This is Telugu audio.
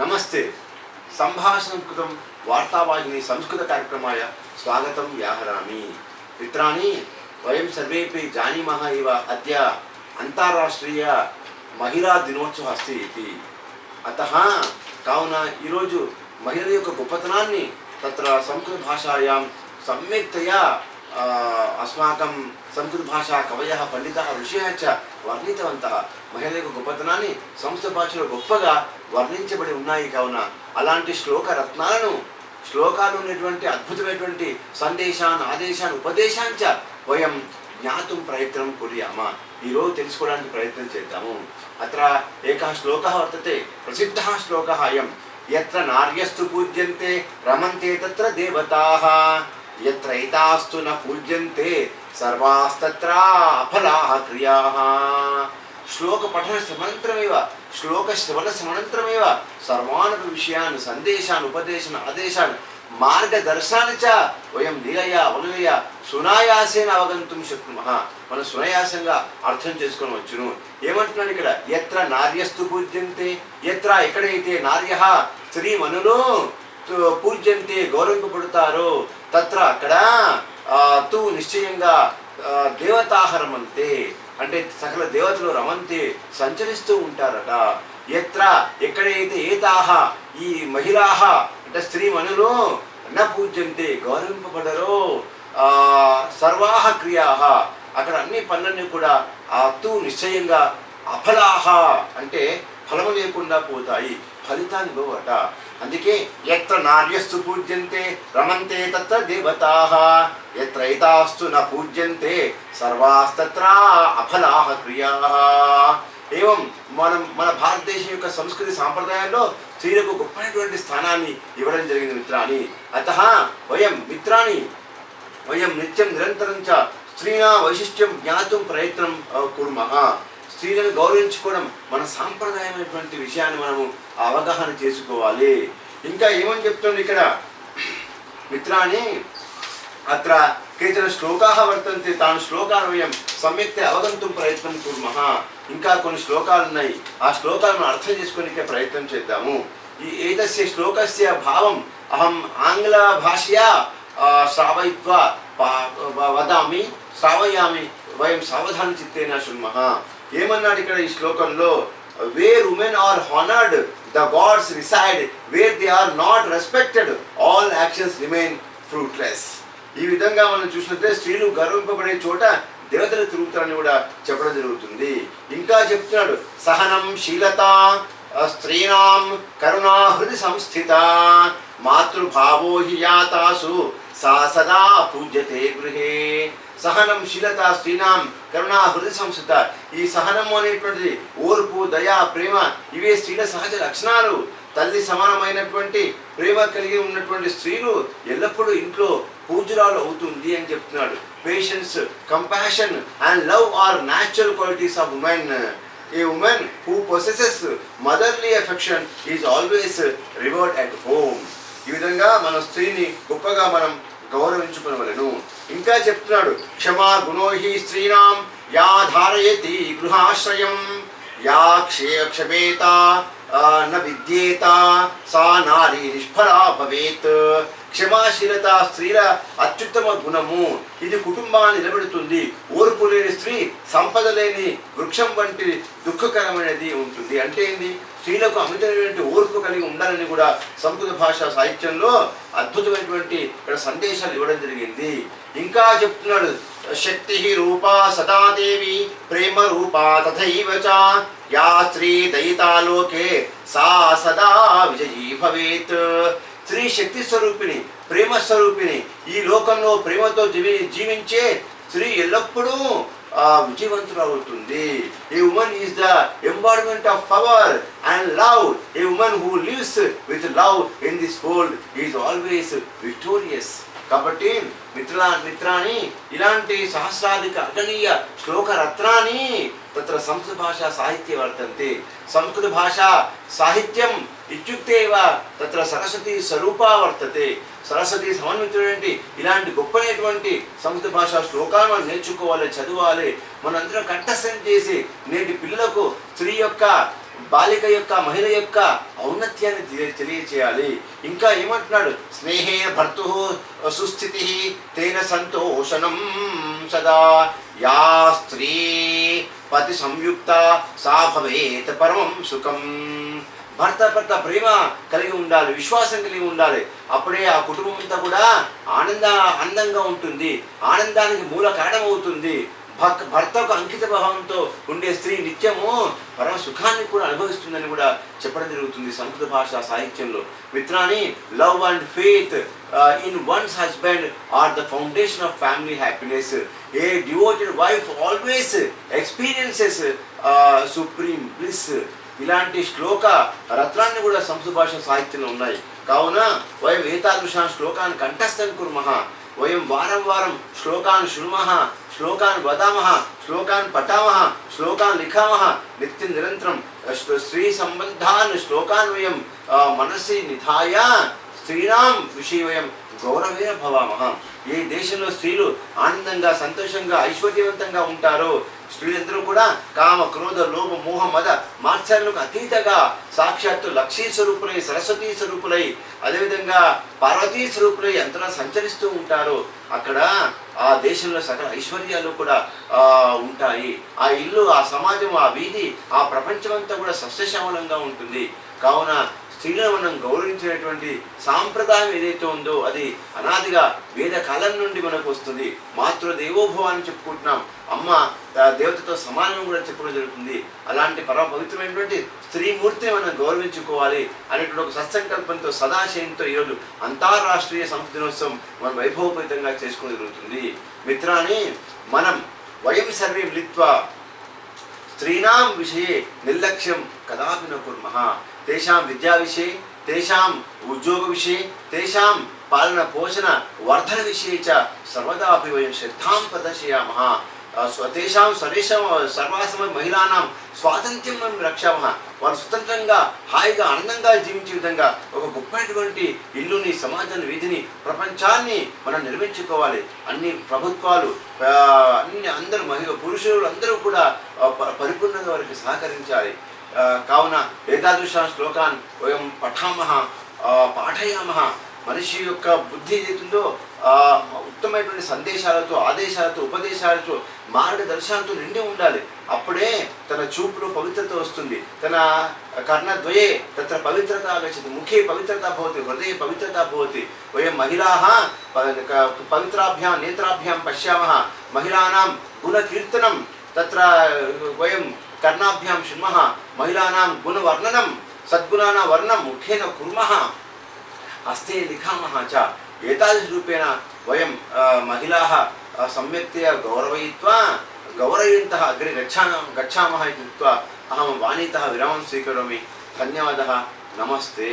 నమస్తే. సంభాషణకృతం వార్తావాహిని సంస్కృత కార్యక్రమాయ స్వాగతం వ్యాహరామి మిత్రాన్ని వయం సర్వేపి జానీమः ఇవ అద్య అంతారాష్ట్రీయ మహిళా దినోత్సవ అస్తి ఇది. అత కావున ఈరోజు మహిళల యొక్క గొప్పతనాన్ని తత్ర సంస్కృత భాషాయాం సమ్యక్తయా ఆ, అస్మాకం సంస్కృత భాషా కవయ పండిత ఋషయ చ వర్ణితవంత. మహిళల యొక్క గొప్పతనాన్ని సంస్కృత భాషలో గొప్పగా వర్ణించబడి ఉన్నాయి కావున అలాంటి శ్లోక రత్నాలను శ్లోకాలు ఉన్నటువంటి అద్భుతమైనటువంటి సందేశాన్ని ఆదేశాన్ని ఉపదేశాంచ వయం జ్ఞాతుం ప్రయత్నం కుర్యామ. ఈరోజు తెలుసుకోవడానికి ప్రయత్నం చేద్దాము. అత్ర ఏక శ్లోక వర్తతే ప్రసిద్ధ శ్లోక అయం. ఎత్ర నార్యస్తు పూజ్యంతే రమంతే తత్ర దేవతాः. యత్రైతాస్తు పూజ్యంతే సర్వాస్తత్ర అఫలాः క్రియాः శ్లోక పఠన శ్రమనంతరమేవ శ్లోక శ్రవణ శ్రవణంతరమేవ సర్వానపి విషయాన్ సందేశాన్ ఉపదేశాన్ ఆదేశాన్ మార్గదర్శనాన్ని చ వయం లీలయ అవగలయ సునాయాసేన అవగంతుం శక్నుమః మనం సునాయాసంగా అర్థం చేసుకొని వచ్చును. ఏమంటున్నాను ఇక్కడ? ఎత్ర నార్యస్తు పూజ్యంతే ఎత్ర ఎక్కడైతే నార్య స్త్రీ మనులో పూజ్యంతే గౌరవింపబడతారో తత్ర అక్కడ తూ తు నిశ్చయంగా దేవతాహరమంతే. దేవతాహ రమంతే అంటే సకల దేవతలు రమంతే సంచరిస్తూ ఉంటారట. ఎత్ర ఎక్కడైతే ఏతాహ ఈ మహిళాహ అంటే స్త్రీ మనులు న పూజ్యంతే గౌరవింపబడరో సర్వాహ క్రియాహ. అక్కడ అన్ని పనులన్నీ కూడా ఆ తు నిశ్చయంగా అఫలాహ అంటే ఫలము లేకుండా పోతాయి. ఫలితాన్ని ఇవ్వవట. అందుకే ఎత్ర నార్యస్సు పూజ్యంతే రమంతే తత్ర దేవతా. ఎత్రైతాస్తు న పూజ్యంతే సర్వాస్తత్ర అఫలాహ క్రియా. ఏవం మనం మన భారతదేశం యొక్క సంస్కృతి సాంప్రదాయాల్లో స్త్రీలకు గొప్పైనటువంటి స్థానాన్ని ఇవ్వడం జరిగింది మిత్రాన్ని అత వయం మిత్రాన్ని వయం నిత్యం నిరంతరం చ స్త్రీనా వైశిష్ట్యం జ్ఞాతుం ప్రయత్నం కుర్మ. స్త్రీలను గౌరవించుకోవడం మన సాంప్రదాయమైనటువంటి విషయాన్ని మనము అవగాహన చేసుకోవాలి. ఇంకా ఏమని చెప్తుంది ఇక్కడ? మిత్రాన్ని అత్ర కేచన శ్లోకాः వర్తంతే తాను శ్లోకాలు వయం సమ్యక్తే అవగంతుం ప్రయత్నం కుర్మః. ఇంకా కొన్ని శ్లోకాలు ఉన్నాయి. ఆ శ్లోకాలను అర్థం చేసుకోనికే ప్రయత్నం చేద్దాము. ఈ ఏదస్య శ్లోకస్య భావం అహం ఆంగ్ల భాషయా ఆ, శ్రావయిత్వా వదామి శ్రావయామి వయం సావధాన చిత్తేన శృణ్మః ఏమన్నాడు ఇక్కడ ఈ శ్లోకంలో? Where women are honoured the gods reside where they are not respected all actions remain fruitless ఈ విధంగా మనం చూసినట్లయితే స్త్రీలు గర్వింపబడే చోట దేవతలు తిరుగుతారని కూడా చెప్పడం జరుగుతుంది. ఇంకా చెప్తున్నాడు సహనం శీలత ఆ, స్త్రీణాం కరుణా హృది సంస్థిత మాతృభావో హి యాతాసు సా సదా పూజ్యతే గృహే సహనం శీలత స్త్రీనాం కరుణా హృదయ సంస్థిత ఈ సహనము అనేటువంటిది ఓర్పు దయ ప్రేమ ఇవే స్త్రీల సహజ లక్షణాలు. తల్లి సమానమైనటువంటి ప్రేమ కలిగి ఉన్నటువంటి స్త్రీలు ఎల్లప్పుడూ ఇంట్లో పూజరాలు అవుతుంది అని చెప్తున్నాడు. Patience compassion and love are natural qualities of women a women who possesses motherly affection is always reward at home ఈ విధంగా మన స్త్రీని గొప్పగా మనం గౌరవించుకునవలను. ఇంకా చెప్తున్నాడు క్షమా గుణోహి స్త్రీణాం యా ధారయతి గృహాశ్రయం యా క్షే క్షమేత న విద్యేత సా నారీ నిష్ఫలా భవేత్. క్షమాశీలత స్త్రీల అత్యుత్తమ గుణము. ఇది కుటుంబాన్ని నిలబెడుతుంది. ఓర్పు లేని స్త్రీ సంపద లేని వృక్షం వంటి దుఃఖకరమైనది ఉంటుంది. అంటే ఏంది? స్త్రీలకు అమితమైనటువంటి ఓర్పు కలిగి ఉండాలని కూడా సంస్కృత భాష సాహిత్యంలో అద్భుతమైనటువంటి ఇక్కడ సందేశాలు ఇవ్వడం జరిగింది. ఇంకా చెప్తున్నాడు శక్తి రూపా సదాదేవి ప్రేమ రూపా తథైవ యా స్త్రీ దయితాలోకే సా సదా విజయీ భవేత్. స్త్రీ శక్తి స్వరూపిణి ప్రేమ స్వరూపిణి. ఈ లోకంలో ప్రేమతో జీవి జీవించే స్త్రీ ఎల్లప్పుడూ ఆ, విజయవంతులవుతుంది a women is the embodiment of power and love a women who lives with love in this world is always victorious కాబట్టి మిత్ర మిత్రాన్ని ఇలాంటి సహస్రాధిక అగణీయ శ్లోక రత్నాన్ని తత్ర సంస్కృత భాషా సాహిత్య వర్తంతే సంస్కృత భాషా సాహిత్యం ఇత్యుక్తే తత్ర సరస్వతి స్వరూపా వర్తతే సరస్వతి సమన్వితుడేంటి ఇలాంటి గొప్పనేటువంటి సంస్కృత భాషా శ్లోకాలు మనం నేర్చుకోవాలి చదవాలి. మనందరం కంఠస్థం చేసి నేటి పిల్లలకు స్త్రీ యొక్క బాలిక యొక్క మహిళ యొక్క ఔన్నత్యాన్ని తెలియచేయాలి. ఇంకా ఏమంటున్నాడు? స్నేహేన భర్తు సుస్థితి తేన సంతోషణం సదా. యా స్త్రీ పతి సంయుక్త సా భవేత్ పరమం సుఖం. భర్త భర్త ప్రేమ కలిగి ఉండాలి విశ్వాసం కలిగి ఉండాలి. అప్పుడే ఆ కుటుంబం అంతా కూడా ఆనంద అందంగా ఉంటుంది. ఆనందానికి మూల కారణం అవుతుంది భర్తకు అంకిత భావంతో ఉండే స్త్రీ నిత్యము పరమ సుఖాన్ని కూడా అనుభవిస్తుందని కూడా చెప్పడం జరుగుతుంది సంస్కృత భాష సాహిత్యంలో. మిత్రాన్ని love and faith in one's husband are the foundation of family happiness a devoted wife always experiences supreme bliss ఇలాంటి శ్లోక రత్నాన్ని కూడా సంస్కృత భాష సాహిత్యంలో ఉన్నాయి. కావున వయం ఏతాదృశాన్ శ్లోకాన్ని కంఠస్థం కుర్మహ. వయం వారం వారం శ్లోకాన్ శృణుమః శ్లోకాన్ వదామः శ్లోకాన్ పఠామः శ్లోకాన్ లిఖామः నిత్య నిరంతరం శ్లో- స్త్రీ సంబంధాన్ శ్లోకాన్ వయం ఆ, మనసి నిధాయ స్త్రీణాం ఏ దేశంలో స్త్రీలు ఆనందంగా సంతోషంగా ఐశ్వర్యవంతంగా ఉంటారో. స్త్రీలందరూ కూడా కామ క్రోధ లోభ మోహ మద మాత్సర్లకు అతీతగా సాక్షాత్తు లక్ష్మీ స్వరూపులై సరస్వతీ స్వరూపులై అదేవిధంగా పార్వతీ స్వరూపులై అంతలా సంచరిస్తూ ఉంటారు. అక్కడ ఆ దేశంలో సకల ఐశ్వర్యాలు కూడా ఉంటాయి. ఆ ఇల్లు ఆ సమాజం ఆ వీధి ఆ ప్రపంచమంతా కూడా సస్యశ్యామలంగా ఉంటుంది. కావున స్త్రీలను మనం గౌరవించినటువంటి సాంప్రదాయం ఏదైతే ఉందో అది అనాదిగా వేద కాలం నుండి మనకు వస్తుంది. మాతృదేవోభవ అని చెప్పుకుంటున్నాం. అమ్మ దేవతతో సమానం కూడా చెప్పడం జరుగుతుంది. అలాంటి పరమ పవిత్రమైనటువంటి స్త్రీమూర్తిని మనం గౌరవించుకోవాలి అనేటువంటి ఒక సత్సంకల్పంతో సదాశయంతో ఈరోజు అంతారాష్ట్రీయ సంస్థ దినోత్సవం మనం వైభవపేతంగా చేసుకోవడం జరుగుతుంది. మిత్రాన్ని మనం వయం సర్వే మిలిత్వ స్త్రీణాం విషయ నిర్లక్ష్యం కదాపి న తేషాం విద్యా విషయ తేషాం ఉద్యోగ విషయ తేషాం పాలన పోషణ వర్ధన విషయ చ సర్వదాపి వయం శ్రద్ధాం ప్రదర్శయామ ఆ, స్వదేశం సర్వాసమ మహిళానాం స్వాతంత్ర్యం మనం రక్షామ వారు స్వతంత్రంగా హాయిగా ఆనందంగా జీవించే విధంగా ఒక గొప్పైనటువంటి ఇల్లుని సమాజాన్ని వీధిని ప్రపంచాన్ని మనం నిర్మించుకోవాలి. అన్ని ప్రభుత్వాలు అన్ని అందరూ మహిళ పురుషులు అందరూ కూడా ప- పరిపూర్ణంగా వారికి సహకరించాలి. కావున ఏదాదృశ శ్లోకాన్ వయం పఠామహ ఆ, పాఠయామహ. మనిషి యొక్క బుద్ధి ఏదైతుందో ఉత్తమమైనటువంటి సందేశాలతో ఆదేశాలతో ఉపదేశాలతో మారడి దర్శనంతో నిండి ఉండాలి. అప్పుడే తన చూపులో పవిత్రత వస్తుంది. తన కర్ణద్వయే తత్ర పవిత్రత ఆగచ్చింది ముఖే పవిత్రత భవతి హృదయ పవిత్రత భవతి. వయం మహిళా పవిత్రాభ్యాం నేత్రాభ్యాం పశ్యామः. మహిళానాం గుణకీర్తనం తత్ర వయం కర్ణాభ్యాం శృణ్మः. మహిళానాం గుణవర్ణనం సద్గుణాన వర్ణం ముఖేన కుర్మः. హస్తే లిఖామः చ. ఏతాదృశరూపేణ వయం మహిళా सम्यक्तया गौरवयित्वा गौरवयन्तः अग्रे गच्छा गच्छामः इति उक्त्वा अहं वाणीतः विरामं स्वीकरोमि धन्यवादः नमस्ते